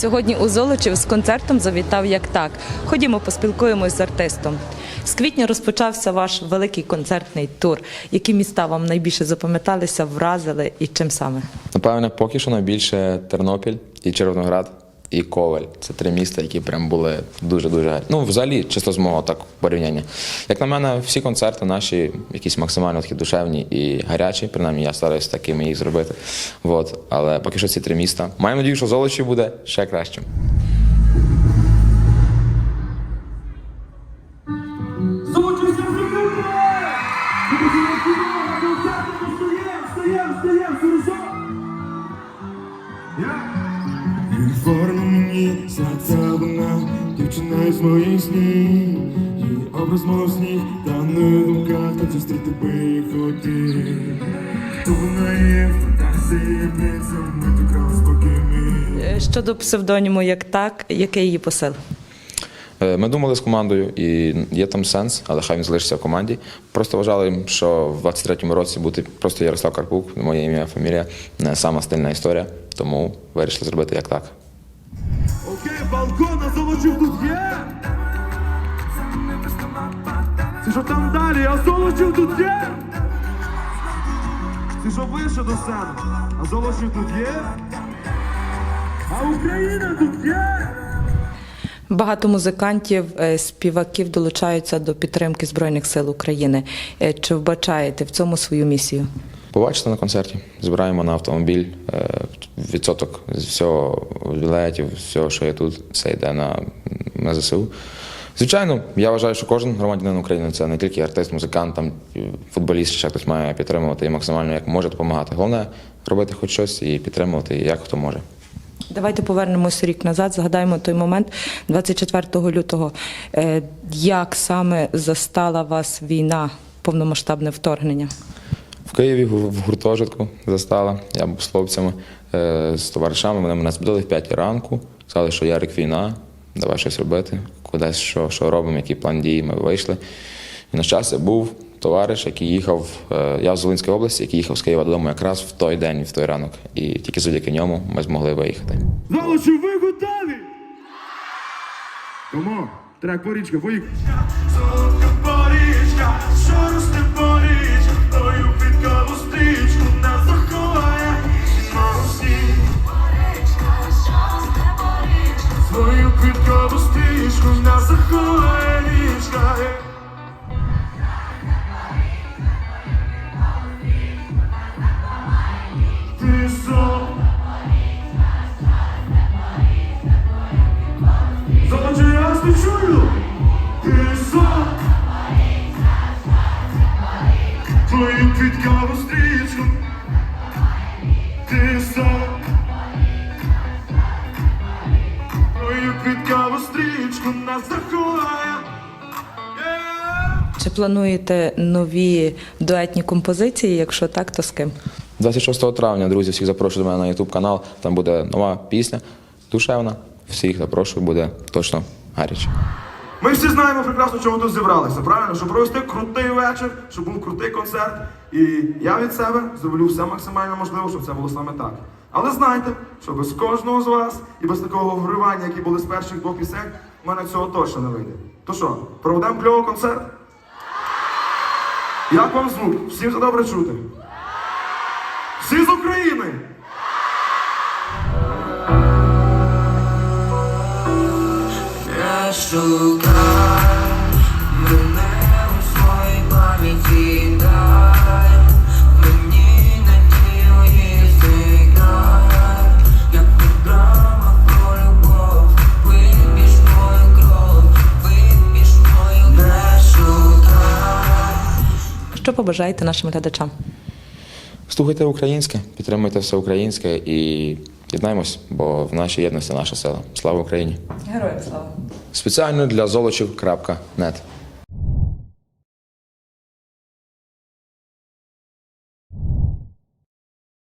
Сьогодні у Золочів з концертом завітав як так. Ходімо, поспілкуємось з артистом. З квітня розпочався ваш великий концертний тур. Які міста вам найбільше запам'яталися, вразили і чим саме? Напевне, поки що найбільше Тернопіль і Червоноград і Коваль. Це три міста, які прям були дуже-дуже гарні. Ну, взагалі, чисто з мого так порівняння. Як на мене, всі концерти наші якісь максимально такі душевні і гарячі. Принаймні, я стараюся такими їх зробити. Вот. Але поки що ці три міста. Маємо надію, що золочі буде ще кращим. Форма мені сниться вона, дівчина із моїх снів. Її образ мов та не думка, та зустріти би її хотів. Хто вона є, фантазія б'ється, ми тут крали Е, Щодо псевдоніму як так, який її посил? Е, Ми думали з командою, і є там сенс, але хай він залишиться в команді. Просто вважали, що в 23-му році бути просто Ярослав Карпук, моє ім'я, фамілія, не сама стильна історія, тому вирішили зробити як так. Окей, балкон, а Золочів тут є? Це що там далі, а Золочів тут є? Це що вище до сцени, а Золочів тут є? А Україна тут є? Багато музикантів, е, співаків долучаються до підтримки Збройних сил України. Е, Чи вбачаєте в цьому свою місію? Побачите на концерті. Збираємо на автомобіль. е, Відсоток з всього білетів, всього, що є тут, це йде на, на ЗСУ. Звичайно, я вважаю, що кожен громадянин України це не тільки артист, музикант, там футболіст, ще хтось має підтримувати і максимально як може допомагати. Головне робити хоч щось і підтримувати, як хто може. Давайте повернемося рік назад. Згадаємо той момент 24 лютого. Е, Як саме застала вас війна, повномасштабне вторгнення? В Києві в гуртожитку застала. Я був з хлопцями, е, з товаришами. Вони мене збудили в 5 ранку. Сказали, що Ярик війна, давай щось робити. Кудись що, що робимо, який план дій. Ми вийшли. І на щастя був товариш, який їхав. е, Я з Волинської області, який їхав з Києва додому якраз в той день, в той ранок. І тільки завдяки ньому ми змогли виїхати. Золочів, ви готові? Тому, трек порічка, поїхали. Твою підкаву стрічку Ти сон Твою підкаву стрічку нас заховає Чи плануєте нові дуетні композиції? Якщо так, то з ким? 26 травня, друзі, всіх запрошую до мене на YouTube канал. Там буде нова пісня, душевна. Всіх запрошую, буде точно гаряче. Ми всі знаємо прекрасно, чому тут зібралися, правильно? Щоб провести крутий вечір, щоб був крутий концерт. І я від себе зроблю все максимально можливе, щоб це було саме так. Але знайте, що без кожного з вас і без такого вгривання, які були з перших двох пісень, в мене цього точно не вийде. То що, проведемо кльовий концерт? Як вам звук? Всім це добре чути? Всі з України! Шукай мене у своїй пам'яті дай Мені надію і зникай Як не драма про кров, вип'єш мою не шукай Що побажаєте нашим глядачам? Слухайте українське, підтримуйте все українське і єднаймось, бо в нашій єдності наша сила. Слава Україні! Героям слава! Спеціально для золочів.нет.